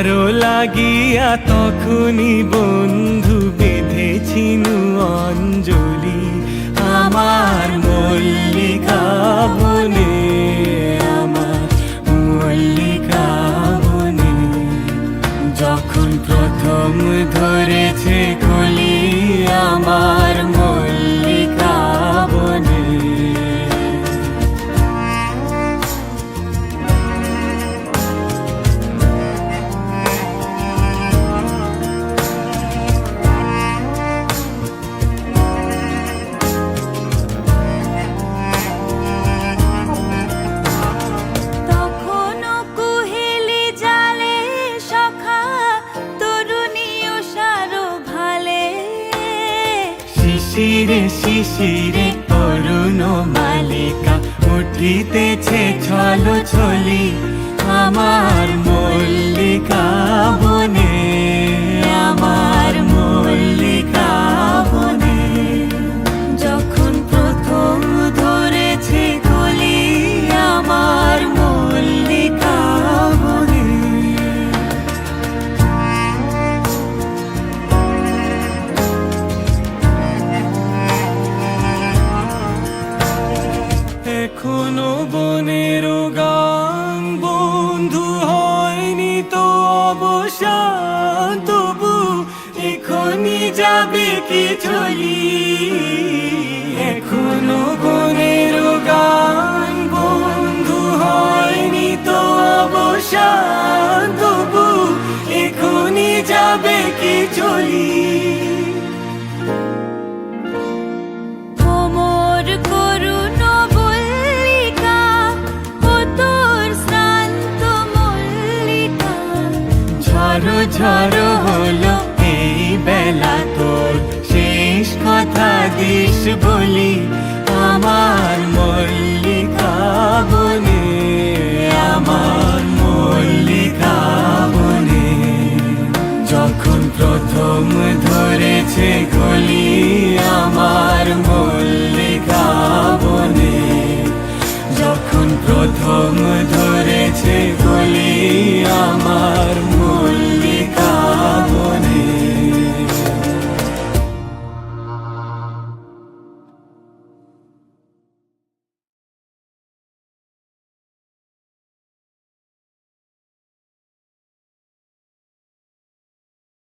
তোমারও লাগিয়া তখনই বন্ধু বেঁধেছিনু অঞ্জলি। আমার মল্লিকা শিশিরে শিশিরে তরুণ মালিকা উঠিতেছে ছল ছলি আমার তবু এখনই যাবে কি চলি এখনও বনের গান বন্ধু হয়নি তো অবসান। ঝড় হলো, এই বেলা তোর শেষ কথা দিস বলি, আমার মল্লিকা বনে, আমার মল্লিকা বনে। যখন প্রথম ধরেছে গলি আমার